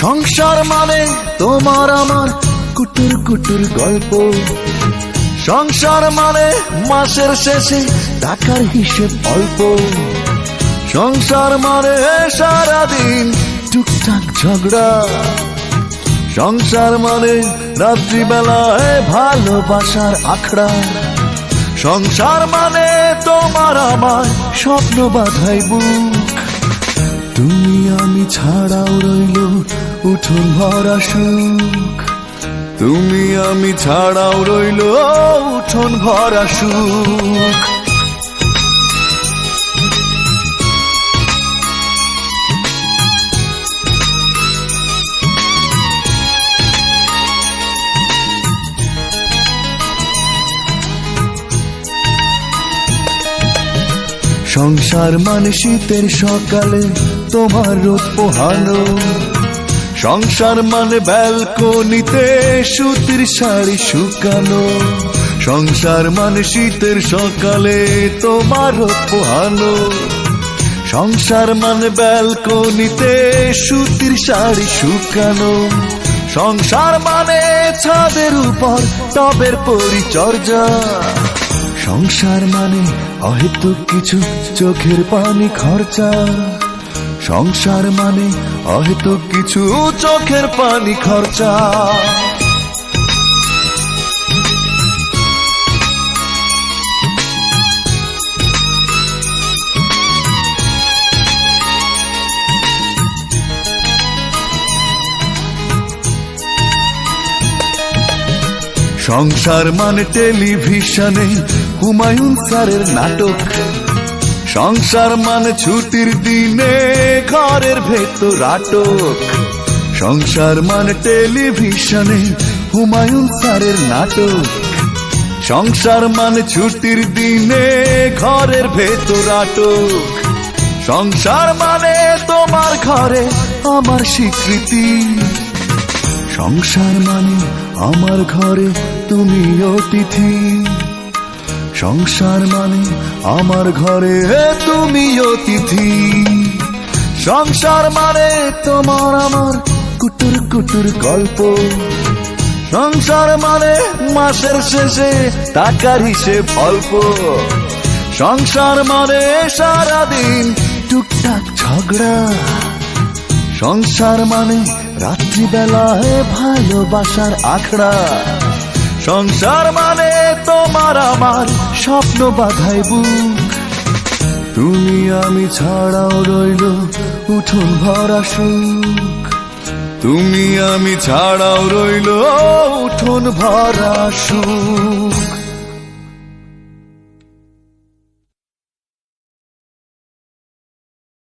সংসার মানে তোমার আমার কুটুর কুটুর গল্প। সংসার মানে মাসের শেষে টাকার হিসেব অল্প। সংসার মানে সারাদিন টুকটাক ঝগড়া। সংসার মানে রাত্রিবেলায় ভালোবাসার আখড়া। সংসার মানে তোমার আমার স্বপ্ন বাধাই বুক। তুমি আমি ছাড়াও রইল উঠোন ভরা সুখ। তুমি আমি ছাড়াও রইল, উঠোন ভরা সুখ। সংসার মানে শীতের সকালে তোমার রোদ পোহানো সংসার মানে ব্যালকনিতে সুতির শাড়ি শুকানো। সংসার মানে শীতের সকালে তোমার পোহানো সংসার মানে ব্যালকনিতে সুতির শাড়ি শুকানো। সংসার মানে ছাদের উপর টবের পরিচর্যা। সংসার মানে অহেতুক কিছু চোখের পানি খরচা। সংসার মানে অহেতুক কিছু চোখের পানি খরচা। সংসার মানে টেলিভিশনে হুমায়ুন স্যারের নাটক। সংসার মানে ছুটির দিনে ঘরের ভেতর আটক। সংসার মানে টেলিভিশনে হুমায়ুন স্যারের নাটক। সংসার মানে ছুটির দিনে ঘরের ভেতর আটক। সংসার মানে তোমার ঘরে আমার স্বীকৃতি। সংসার মানে আমার ঘরে তুমি অতিথি। সংসার মানে আমার ঘরে তুমি অতিথি। সংসার মানে তোমার আমার কুটুর কুটুর গল্প। সংসার মানে মাসের শেষে টাকার হিসেব অল্প। সংসার মানে সারাদিন টুকটাক ঝগড়া। সংসার মানে রাত্রিবেলায় ভালোবাসার আখড়া। সংসার মানে তোমার আমার স্বপ্ন বাধাই বুক। তুমি আমি ছাড়াও রইল উঠোন ভরা সুখ। তুমি আমি ছাড়াও রইল উঠোন ভরা সুখ।